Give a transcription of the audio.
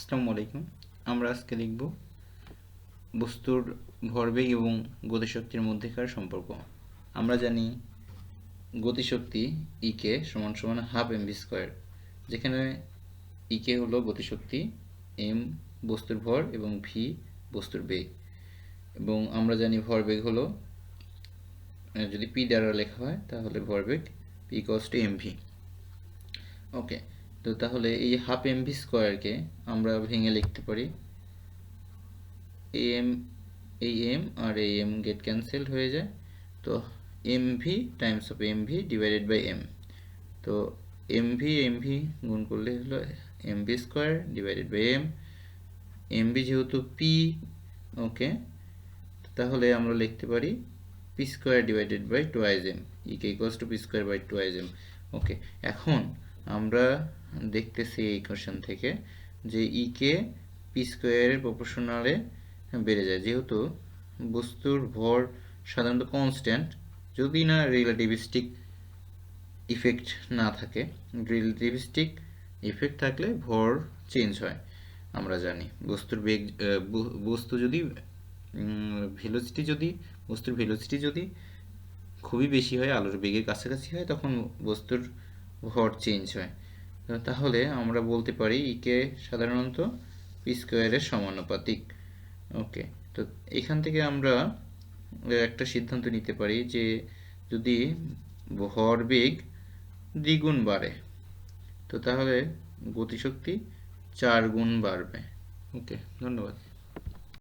আসসালামু আলাইকুম। আমরা আজকে লিখব বস্তুর ভরবেগ এবং গতিশক্তির মধ্যেকার সম্পর্ক। আমরা জানি গতিশক্তি ইকে সমান সমান হাফ এম ভি স্কোয়ার যেখানে ইকে হলো গতিশক্তি এম বস্তুর ভর এবং ভি বস্তুর বেগ। এবং আমরা জানি ভরবেগ হলো যদি পি দ্বারা লেখা হয় তাহলে ভরবেগ P cos two M V okay তো তাহলে এই হাফ এম ভি স্কোয়ারকে আমরা ভেঙে লিখতে পারি এম এই এম আর এই এম গেট ক্যান্সেলড হয়ে যায়। তো M V times of M V divided by M তো এম ভি এম ভি গুণ করলে হলো M V square divided by M M V যেহেতু পি ওকে তাহলে আমরা লিখতে পারি P square divided by twice M E K equals to P square by twice M okay এখন আমরা দেখতেছি এই কোশ্চেন থেকে যে ইকে পি স্কোয়ারের প্রপোর্শনালে বেড়ে যায়। যেহেতু বস্তুর ভর সাধারণত কনস্ট্যান্ট যদি না রিলেটিভিস্টিক ইফেক্ট না থাকে রিলেটিভিস্টিক ইফেক্ট থাকলে ভর চেঞ্জ হয়, আমরা জানি। বস্তুর বেগ বস্তু যদি ভেলোসিটি যদি, বস্তুর ভেলোসিটি যদি খুবই বেশি হয়, আলোর বেগের কাছাকাছি হয়, তখন বস্তুর ভর চেঞ্জ হয়। তাহলে আমরা বলতে পারি ইকে সাধারণত পি স্কোয়ারের সমানুপাতিক। ওকে তো এখান থেকে আমরা একটা সিদ্ধান্ত নিতে পারি যে যদি ভরবেগ দ্বিগুণ বাড়ে, তো তাহলে গতিশক্তি চার গুণ বাড়বে। ওকে ধন্যবাদ।